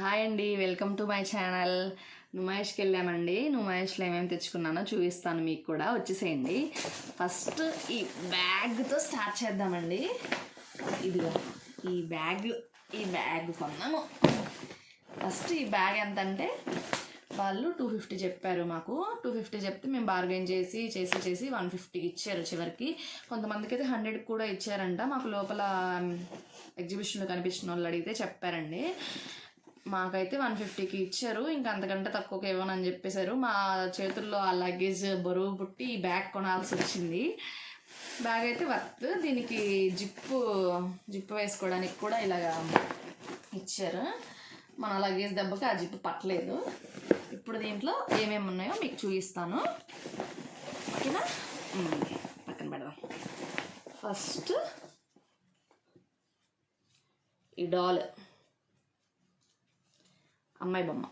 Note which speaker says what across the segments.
Speaker 1: Hi అండి welcome to my channel. నుమాయిష్కి వెళ్ళామండి. నుమాయిష్లో ఏమేమి తెచ్చుకున్నానో చూపిస్తాను మీకు కూడా. వచ్చేసేయండి. ఫస్ట్ ఈ బ్యాగ్తో స్టార్ట్ చేద్దామండి. ఇదిగో ఈ బ్యాగ్ ఈ బ్యాగ్ కొన్నాము. ఫస్ట్ ఈ బ్యాగ్ ఎంత అంటే వాళ్ళు టూ ఫిఫ్టీ చెప్పారు మాకు. టూ ఫిఫ్టీ చెప్తే మేము బార్గెన్ చేసి చేసి చేసి వన్ ఫిఫ్టీకి ఇచ్చారు చివరికి. కొంతమందికి అయితే హండ్రెడ్ కూడా ఇచ్చారంట. మాకు లోపల ఎగ్జిబిషన్లో కనిపించిన వాళ్ళు అడిగితే చెప్పారండి. మాకైతే వన్ ఫిఫ్టీకి ఇచ్చారు. ఇంకా అంతకంటే తక్కువకి ఇవ్వనని చెప్పేశారు. మా చేతుల్లో ఆ లగేజ్ బరువు పుట్టి బ్యాగ్ కొనాల్సి వచ్చింది. బ్యాగ్ అయితే వర్త్. దీనికి జిప్పు జిప్పు వేసుకోవడానికి కూడా ఇలాగా ఇచ్చారు. మన లగేజ్ దెబ్బకి ఆ జిప్పు పట్టలేదు. ఇప్పుడు దీంట్లో ఏమేమి ఉన్నాయో మీకు చూపిస్తాను. ఓకేనా? పక్కన పెడదాం. ఫస్ట్ ఈ డాల్. అమ్మాయి బొమ్మ.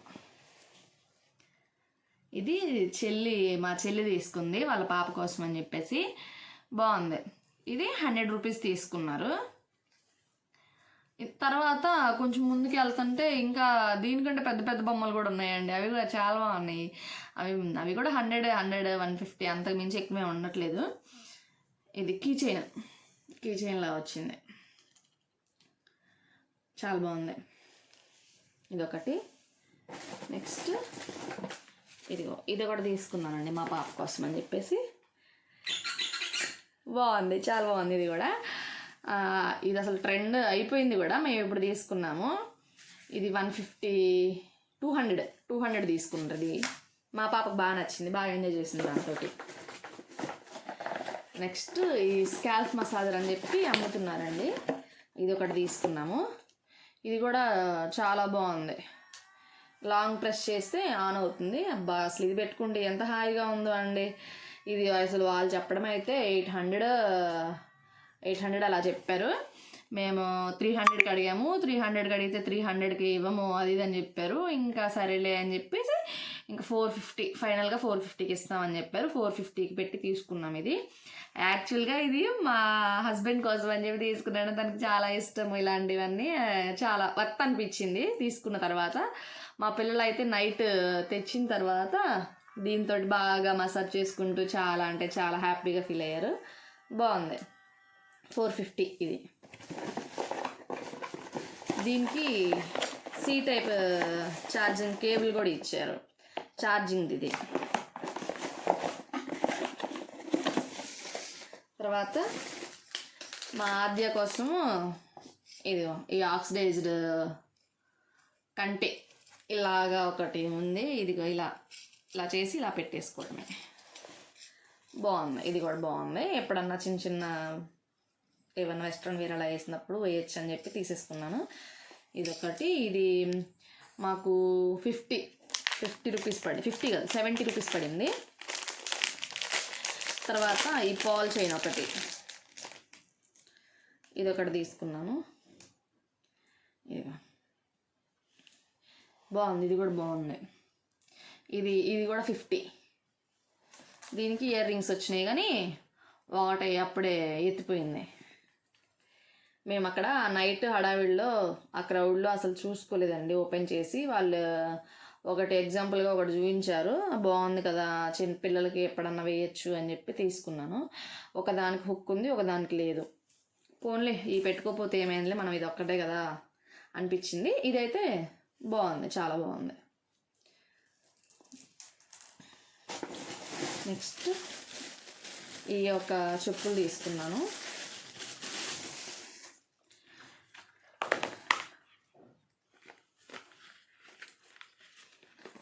Speaker 1: ఇది చెల్లి మా చెల్లి తీసుకుంది వాళ్ళ పాప కోసం అని చెప్పేసి. బాగుంది. ఇది హండ్రెడ్ రూపీస్ తీసుకున్నారు. తర్వాత కొంచెం ముందుకు వెళ్తుంటే ఇంకా దీనికంటే పెద్ద పెద్ద బొమ్మలు కూడా ఉన్నాయండి. అవి కూడా చాలా బాగున్నాయి. అవి అవి కూడా హండ్రెడ్ హండ్రెడ్ వన్ ఫిఫ్టీ అంతకు మించి ఎక్కువే ఉండట్లేదు. ఇది కీ చైన్ కీ చైన్లా వచ్చింది. చాలా బాగుంది. ఇదొకటి. నెక్స్ట్ ఇదిగో ఇది కూడా తీసుకున్నానండి మా పాప కోసం అని చెప్పేసి. బాగుంది చాలా బాగుంది ఇది కూడా. ఇది అసలు ట్రెండ్ అయిపోయింది కూడా మేము ఇప్పుడు తీసుకున్నాము. ఇది one fifty two hundred two hundred తీసుకున్నది మా పాపకు బాగా నచ్చింది బాగా ఎంజాయ్ చేసింది దాంతో నెక్స్ట్ ఈ స్కాల్ప్ మసాజర్ అని చెప్పి అమ్ముతున్నారండి. ఇది ఒకటి తీసుకున్నాము. ఇది కూడా చాలా బాగుంది. లాంగ్ ప్రెస్ చేస్తే ఆన్ అవుతుంది. అబ్బా అసలు ఇది పెట్టుకుంటే ఎంత హాయిగా ఉందో అండి. ఇది అసలు వాళ్ళు చెప్పడం అయితే ఎయిట్ హండ్రెడ్ ఎయిట్ హండ్రెడ్ అలా చెప్పారు. మేము త్రీ హండ్రెడ్కి అడిగాము. త్రీ హండ్రెడ్కి అడిగితే త్రీ హండ్రెడ్కి ఇవ్వము అది ఇది అని చెప్పారు. ఇంకా సరేలే అని చెప్పేసి ఇంకా ఫోర్ ఫిఫ్టీ ఫైనల్గా ఫోర్ ఫిఫ్టీకి ఇస్తామని చెప్పారు. ఫోర్ ఫిఫ్టీకి పెట్టి తీసుకున్నాం ఇది. యాక్చువల్గా ఇది మా హస్బెండ్ కోసం అని చెప్పి తీసుకున్నాను. తనకి చాలా ఇష్టం ఇలాంటివన్నీ. చాలా వర్త్ అనిపించింది తీసుకున్న తర్వాత. మా పిల్లలు అయితే నైట్ తెచ్చిన తర్వాత దీంతో బాగా మసాజ్ చేసుకుంటూ చాలా అంటే చాలా హ్యాపీగా ఫీల్ అయ్యారు. బాగుంది. ఫోర్ ఫిఫ్టీ ఇది. దీనికి సీ టైప్ ఛార్జింగ్ కేబుల్ కూడా ఇచ్చారు. ఛార్జింగ్ ఇది. తర్వాత మా ఆద్య కోసము ఇది ఈ ఆక్సిడైజ్డ్ కంటే ఇలాగా ఒకటి ఉంది. ఇదిగో ఇలా ఇలా చేసి ఇలా పెట్టేసుకోవడమే. బాగుంది. ఇది కూడా బాగుంది. ఎప్పుడన్నా చిన్న చిన్న ఏమన్నా వెస్ట్రన్ వేర్ అలా వేసినప్పుడు వేయచ్చు అని చెప్పి తీసేసుకున్నాను. ఇది ఒకటి ఇది మాకు ఫిఫ్టీ ఫిఫ్టీ రూపీస్ పడి ఫిఫ్టీ కాదు సెవెంటీ రూపీస్ పడింది. తర్వాత ఈ పాల్ చైన్ ఒకటి. ఇది ఒకటి తీసుకున్నాను బాగుంది ఇది కూడా బాగుంది. ఇది ఇది కూడా ఫిఫ్టీ. దీనికి ఇయర్ రింగ్స్ వచ్చినాయి కానీ ఒకటి అప్పుడే ఎత్తిపోయింది. మేము అక్కడ నైట్ హడావిడిలో ఆ క్రౌడ్లో అసలు చూసుకోలేదండి ఓపెన్ చేసి వాళ్ళు ఒకటి ఎగ్జాంపుల్గా ఒకటి చూపించారు. బాగుంది కదా చిన్న పిల్లలకి ఎప్పుడన్నా వేయచ్చు అని చెప్పి తీసుకున్నాను. ఒకదానికి హుక్ ఉంది ఒకదానికి లేదు. పోన్లే ఈ పెట్టుకోపోతే ఏమైందిలే మనం ఇది ఒక్కటే కదా అనిపించింది. ఇదైతే బాగుంది చాలా బాగుంది. నెక్స్ట్ ఈ యొక్క చెప్పులు తీసుకున్నాను.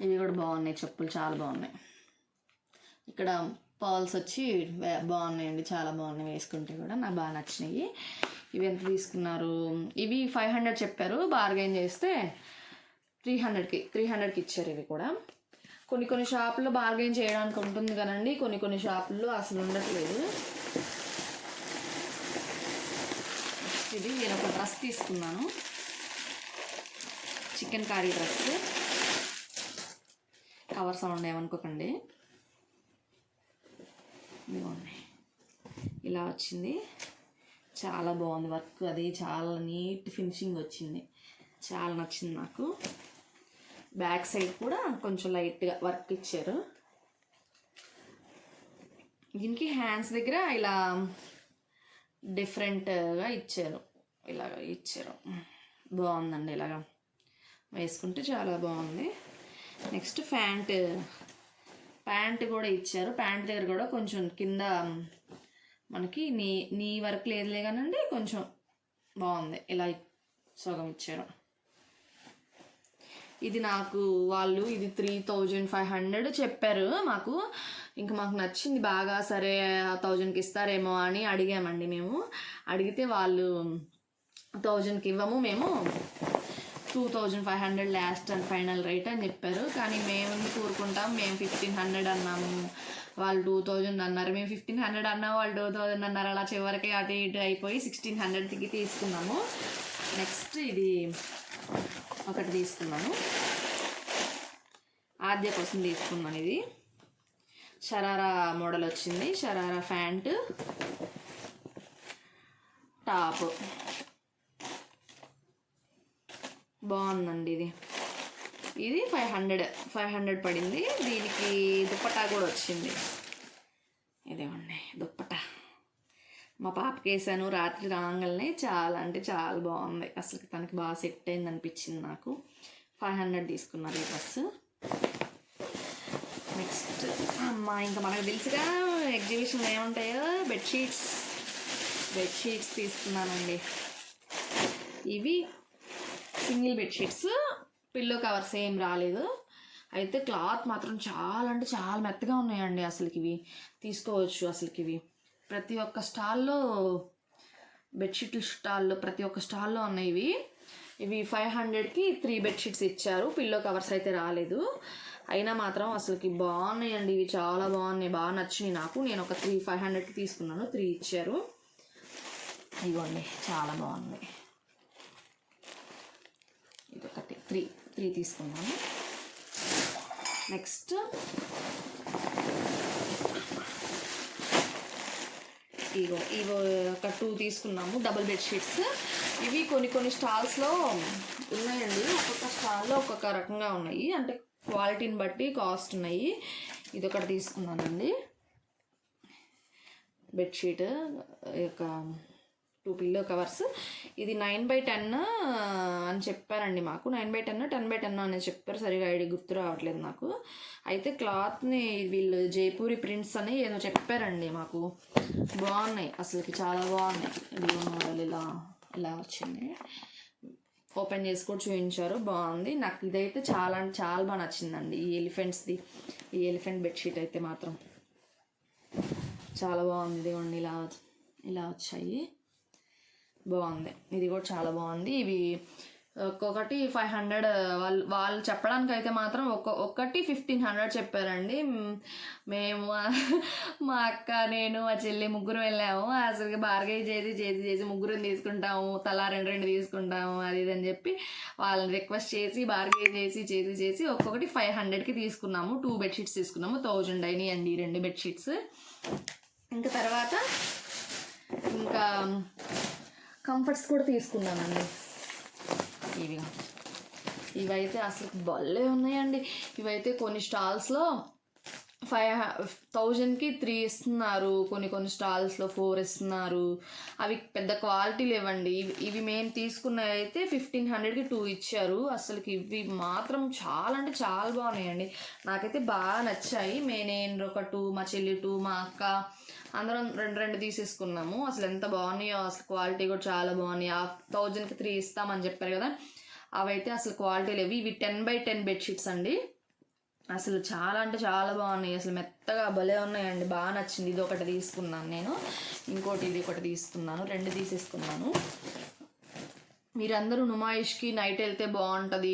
Speaker 1: ఇవి కూడా బాగున్నాయి. చెప్పులు చాలా బాగున్నాయి. ఇక్కడ పాల్స్ వచ్చి బాగున్నాయండి. చాలా బాగున్నాయి వేసుకుంటే కూడా నాకు బాగా నచ్చినాయి. ఇవి ఎంత తీసుకున్నారు? ఇవి ఫైవ్ హండ్రెడ్ చెప్పారు. బార్గెన్ చేస్తే త్రీ హండ్రెడ్కి త్రీ హండ్రెడ్కి ఇచ్చారు ఇవి కూడా. కొన్ని కొన్ని షాపుల్లో బార్గెన్ చేయడానికి ఉంటుంది కదండి. కొన్ని కొన్ని షాపుల్లో అసలు ఉండట్లేదు. ఇది నేను ఒక డ్రెస్ తీసుకున్నాను. Chicken Carey dress. Cover sound ఏమనుకోకండి. ఇదిగోండి. ఇలా వచ్చింది. చాలా బాగుంది వర్క్. అది చాలా నీట్ ఫినిషింగ్ వచ్చింది. చాలా నచ్చింది నాకు. బ్యాక్ సైడ్ కూడా కొంచెం లైట్గా వర్క్ ఇచ్చారు. దీనికి హ్యాండ్స్ దగ్గర ఇలా డిఫరెంట్గా ఇచ్చారు. ఇలాగ ఇచ్చారు. బాగుందండి ఇలాగా. వేసుకుంటే చాలా బాగుంది. Next pant. ప్యాంట్ కూడా ఇచ్చారు. ప్యాంట్ దగ్గర కూడా కొంచెం కింద మనకి నీ నీ వర్క్ లేదులే కానండి కొంచెం బాగుంది. ఇలా సగం ఇచ్చారు. ఇది నాకు వాళ్ళు ఇది త్రీ థౌజండ్ ఫైవ్ హండ్రెడ్ చెప్పారు మాకు. ఇంకా మాకు నచ్చింది బాగా సరే థౌజండ్కి ఇస్తారేమో అని అడిగామండి మేము. అడిగితే వాళ్ళు థౌజండ్కి ఇవ్వము మేము two thousand five hundred last and final rate అని చెప్పారు. కానీ మేము కూరుకుంటాం? మేము ఫిఫ్టీన్ హండ్రెడ్ అన్నాము. వాళ్ళు టూ థౌజండ్ అన్నారు. మేము ఫిఫ్టీన్ హండ్రెడ్ అన్నా వాళ్ళు టూ థౌజండ్ అన్నారు. అలా చివరికి అటు ఇటు అయిపోయి సిక్స్టీన్ హండ్రెడ్కి తీసుకున్నాము. నెక్స్ట్ ఇది ఒకటి తీసుకున్నాను. ఆద్య కోసం తీసుకున్నాను ఇది. షరారా మోడల్ వచ్చింది. షరారా ప్యాంటు. టాప్. బాగుందండి ఇది. ఇది ఫైవ్ హండ్రెడ్ ఫైవ్ హండ్రెడ్ పడింది. దీనికి దుప్పటా కూడా వచ్చింది. ఇదేమండి దుప్పటా. మా పాపకి వేసాను రాత్రి రాగానే చాలా అంటే చాలా బాగుంది. అసలు తనకి బాగా సెట్ అయింది అనిపించింది నాకు. ఫైవ్ హండ్రెడ్ తీసుకున్నారు ఈ డ్రెస్. నెక్స్ట్ అమ్మా ఇంకా మనకు తెలుసుగా ఎగ్జిబిషన్లో ఏముంటాయో? బెడ్షీట్స్. బెడ్షీట్స్ తీసుకున్నానండి. ఇవి సింగిల్ బెడ్షీట్స్ పిల్లో కవర్స్ ఏం రాలేదు. అయితే క్లాత్ మాత్రం చాలా అంటే చాలా మెత్తగా ఉన్నాయండి అసలుకి ఇవి తీసుకోవచ్చు అసలుకి ఇవి ప్రతి ఒక్క స్టాల్లో బెడ్షీట్ల స్టాల్లో ప్రతి ఒక్క స్టాల్లో ఉన్నాయి ఇవి ఇవి ఫైవ్ హండ్రెడ్కి త్రీ బెడ్షీట్స్ ఇచ్చారు. పిల్లో కవర్స్ అయితే రాలేదు. అయినా మాత్రం అసలుకి బాగున్నాయండి. ఇవి చాలా బాగున్నాయి. బాగా నచ్చినాయి నాకు. నేను ఒక త్రీ ఫైవ్ హండ్రెడ్కి తీసుకున్నాను. త్రీ ఇచ్చారు. ఇవ్వండి చాలా బాగున్నాయి. ఇది ఒకటి త్రీ త్రీ తీసుకున్నాము నెక్స్ట్. ఇగో ఇవో ఒక టూ తీసుకున్నాము డబుల్ బెడ్షీట్స్ ఇవి కొన్ని కొన్ని స్టాల్స్లో ఉన్నాయండి. ఒక్కొక్క స్టాల్లో ఒక్కొక్క రకంగా ఉన్నాయి. అంటే క్వాలిటీని బట్టి కాస్ట్ ఉన్నాయి. ఇది ఒకటి తీసుకున్నానండి బెడ్షీట్ యొక్క టూ పిల్లో కవర్స్ ఇది నైన్ బై టెన్ అని చెప్పారండి మాకు. Nine by ten ten by ten అని చెప్పారు. సరిగా ఐడి గుర్తు రావట్లేదు నాకు. అయితే క్లాత్ని వీళ్ళు జైపూరి ప్రింట్స్ అని ఏదో చెప్పారండి మాకు. బాగున్నాయి అసలుకి చాలా బాగున్నాయి. ఇది మోడల్ ఇలా ఇలా వచ్చింది. ఓపెన్ చేసి కూడా చూపించారు. బాగుంది. నాకు ఇదైతే చాలా అంటే చాలా బాగా నచ్చిందండి. ఈ ఎలిఫెంట్స్ది ఈ ఎలిఫెంట్ బెడ్షీట్ అయితే మాత్రం. చాలా బాగుంది. ఇదిగోండి ఇలా ఇలా వచ్చాయి. బాగుంది. ఇది కూడా చాలా బాగుంది. ఇవి ఒక్కొక్కటి ఫైవ్ హండ్రెడ్ వాళ్ళు వాళ్ళు చెప్పడానికి అయితే మాత్రం ఒక్క ఒక్కటి ఫిఫ్టీన్ హండ్రెడ్ చెప్పారండి. మేము మా అక్క నేను మా చెల్లి ముగ్గురు వెళ్ళాము. అసలు బార్గే చేసి చేసి చేసి ముగ్గురు తీసుకుంటాము. తలా రెండు రెండు తీసుకుంటాము. అది ఇది అని చెప్పి వాళ్ళని రిక్వెస్ట్ చేసి బార్గే చేసి చేసి చేసి ఒక్కొక్కటి ఫైవ్ హండ్రెడ్కి తీసుకున్నాము. టూ బెడ్షీట్స్ తీసుకున్నాము. థౌజండ్ అయినాయి అండి రెండు బెడ్షీట్స్ ఇంకా తర్వాత ఇంకా కంఫర్ట్స్ కూడా తీసుకున్నానండి. ఇవి. ఇవైతే అసలు భలే ఉన్నాయండి. ఇవైతే కొన్ని స్టాల్స్లో ఫైవ్ థౌజండ్కి త్రీ ఇస్తున్నారు. కొన్ని కొన్ని స్టాల్స్లో ఫోర్ ఇస్తున్నారు. అవి పెద్ద క్వాలిటీ లేవండి. ఇవి ఇవి మేము తీసుకున్నవి అయితే ఫిఫ్టీన్ హండ్రెడ్కి టూ ఇచ్చారు. అసలుకి ఇవి మాత్రం చాలా అంటే చాలా బాగున్నాయండి. నాకైతే బాగా నచ్చాయి. మే నేను ఒక టూ మా చెల్లి టూ మా అక్క అందరం రెండు రెండు తీసేసుకున్నాము. అసలు ఎంత బాగున్నాయో అసలు క్వాలిటీ కూడా చాలా బాగున్నాయి. ఆ థౌజండ్కి త్రీ ఇస్తామని చెప్పారు కదా. అవైతే అసలు క్వాలిటీ లేవు. ఇవి టెన్ బై టెన్ బెడ్షీట్స్ అండి. అసలు చాలా అంటే చాలా బాగున్నాయి. అసలు మెత్తగా భలే ఉన్నాయండి. బాగా నచ్చింది. ఇది ఒకటి తీసుకున్నాను నేను. ఇంకోటి ఇది ఒకటి తీసుకున్నాను. రెండు తీసేసుకున్నాను. మీరందరూ నుమాయిష్కి నైట్ వెళ్తే బాగుంటుంది.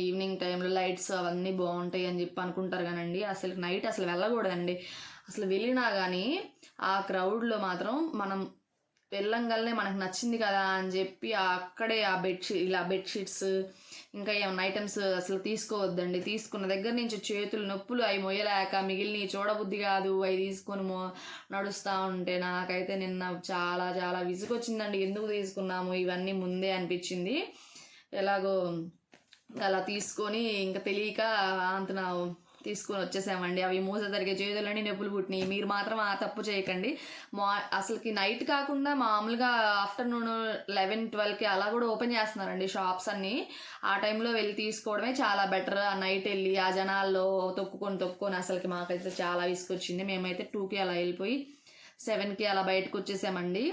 Speaker 1: ఈవినింగ్ టైంలో లైట్స్ అవన్నీ బాగుంటాయి అని చెప్పి అనుకుంటారు కానండి అసలు నైట్ అసలు వెళ్ళకూడదండి. అసలు వెళ్ళినా కానీ ఆ క్రౌడ్లో మాత్రం మనం వెళ్ళంగానే మనకు నచ్చింది కదా అని చెప్పి అక్కడే ఆ బెడ్షీట్ ఇలా బెడ్షీట్స్ ఇంకా ఏమైనా ఐటమ్స్ అసలు తీసుకోవద్దండి. తీసుకున్న దగ్గర నుంచి చేతులు నొప్పులు అవి మొయ్యలేక మిగిలినవి చూడబుద్ధి కాదు. అవి తీసుకొని మో నడుస్తూ ఉంటే నాకైతే నిన్న చాలా చాలా విసుగొచ్చిందండి. ఎందుకు తీసుకున్నాము? ఇవన్నీ ముందే అనిపించింది. ఎలాగో అలా తీసుకొని ఇంకా తెలియక అంత తీసుకొని వచ్చేసామండి. అవి మూస జరిగే చేతులని నొప్పులు పుట్టినాయి. మీరు మాత్రం ఆ తప్పు చేయకండి. మా అసలుకి నైట్ కాకుండా మామూలుగా ఆఫ్టర్నూన్ లెవెన్ ట్వెల్వ్కి అలా కూడా ఓపెన్ చేస్తున్నారండి షాప్స్ అన్నీ. ఆ టైంలో వెళ్ళి తీసుకోవడమే చాలా బెటర్. ఆ నైట్ వెళ్ళి ఆ జనాల్లో తొక్కుకొని తొక్కుకొని అసలుకి మాకైతే చాలా విసుకొచ్చింది మేమైతే టూకి అలా వెళ్ళిపోయి సెవెన్కి అలా బయటకు వచ్చేసామండి.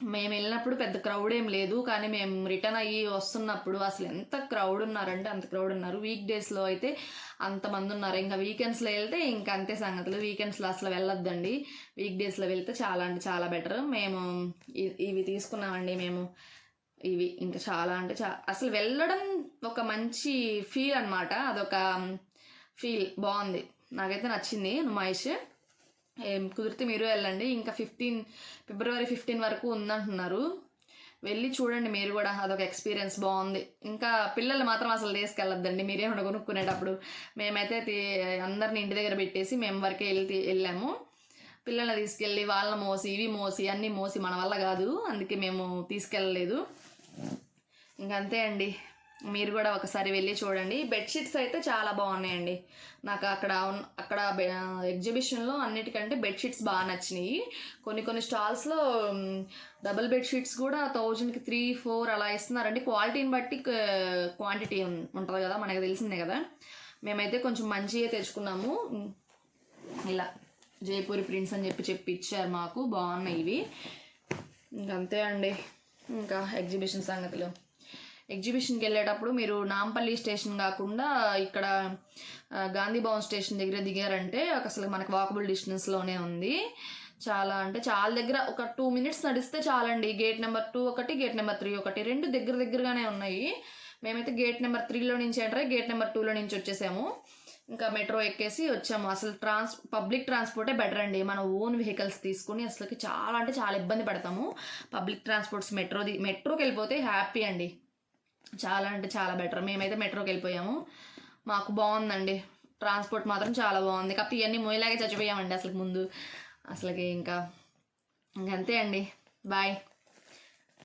Speaker 1: మేము వెళ్ళినప్పుడు పెద్ద క్రౌడ్ ఏం లేదు కానీ మేము రిటర్న్ అయ్యి వస్తున్నప్పుడు అసలు ఎంత క్రౌడ్ ఉన్నారంటే అంత క్రౌడ్ ఉన్నారు. వీక్ డేస్లో అయితే అంతమంది ఉన్నారు. ఇంకా వీకెండ్స్లో వెళ్తే ఇంకా అంతే సంగతులు. వీకెండ్స్లో అసలు వెళ్ళొద్దండి. వీక్ డేస్లో వెళ్తే చాలా అంటే చాలా బెటర్ మేము ఇవి తీసుకున్నామండి మేము. ఇవి ఇంకా చాలా అంటే చా అసలు వెళ్ళడం ఒక మంచి ఫీల్ అనమాట అదొక ఫీల్ బాగుంది. నాకైతే నచ్చింది. నుమాయిష్ కుదిరితే మీరు వెళ్ళండి. ఇంకా ఫిఫ్టీన్ ఫిబ్రవరి ఫిఫ్టీన్ వరకు ఉందంటున్నారు. వెళ్ళి చూడండి మీరు కూడా అదొక ఎక్స్పీరియన్స్ బాగుంది. ఇంకా పిల్లలు మాత్రం అసలు తీసుకెళ్ళొద్దండి. మీరేమన్నా కొనుక్కునేటప్పుడు మేమైతే తీ- అందరిని ఇంటి దగ్గర పెట్టేసి మేము వరకే వెళ్ళి వెళ్ళాము. పిల్లల్ని తీసుకెళ్ళి వాళ్ళని మోసి ఇవి మోసి అన్నీ మోసి మన వల్ల కాదు. అందుకే మేము తీసుకెళ్ళలేదు. ఇంకంతే అండి. మీరు కూడా ఒకసారి వెళ్ళి చూడండి. బెడ్షీట్స్ అయితే చాలా బాగున్నాయండి. నాకు అక్కడ అక్కడ ఎగ్జిబిషన్లో అన్నిటికంటే బెడ్షీట్స్ బాగా నచ్చినాయి. కొన్ని కొన్ని స్టాల్స్లో డబుల్ బెడ్షీట్స్ కూడా థౌజండ్కి త్రీ ఫోర్ అలా ఇస్తున్నారండి. క్వాలిటీని బట్టి క్వాంటిటీ ఉంటుంది కదా మనకు తెలిసిందే కదా. మేమైతే కొంచెం మంచిగా తెచ్చుకున్నాము. ఇలా జైపూరి ప్రింట్స్ అని చెప్పి చెప్పి ఇచ్చారు మాకు. బాగున్నాయి ఇవి. ఇంకంతే అండి. ఇంకా ఎగ్జిబిషన్ సంగతిలో. ఎగ్జిబిషన్కి వెళ్ళేటప్పుడు మీరు నాంపల్లి స్టేషన్ కాకుండా ఇక్కడ గాంధీ భవన్ స్టేషన్ దగ్గర దిగారంటే అసలు మనకు వాకబుల్ డిస్టెన్స్లోనే ఉంది. చాలా అంటే చాలా దగ్గర ఒక టూ మినిట్స్ నడిస్తే చాలండి. గేట్ నెంబర్ టూ ఒకటి గేట్ నెంబర్ త్రీ ఒకటి రెండు దగ్గర దగ్గరగానే ఉన్నాయి. మేమైతే గేట్ నెంబర్ త్రీలో నుంచి ఎంటర్ అయ్యి గేట్ నెంబర్ టూలో నుంచి వచ్చేసాము. ఇంకా మెట్రో ఎక్కేసి వచ్చాము. అసలు ట్రాన్స్ పబ్లిక్ ట్రాన్స్పోర్టే బెటర్ అండి. మన ఓన్ వెహికల్స్ తీసుకుని అసలుకి చాలా అంటే చాలా ఇబ్బంది పడతాము. పబ్లిక్ ట్రాన్స్పోర్ట్స్ మెట్రో మెట్రోకి వెళ్ళిపోతే హ్యాపీ అండి. చాలా అంటే చాలా బెటర్ మేమైతే మెట్రోకి వెళ్ళిపోయాము. మాకు బాగుందండి. ట్రాన్స్పోర్ట్ మాత్రం చాలా బాగుంది. కాకపోతే ఇవన్నీ మోయలాగే చచ్చిపోయామండి అసలు ముందు. అసలుకి ఇంకా ఇంకంతే అండి. బాయ్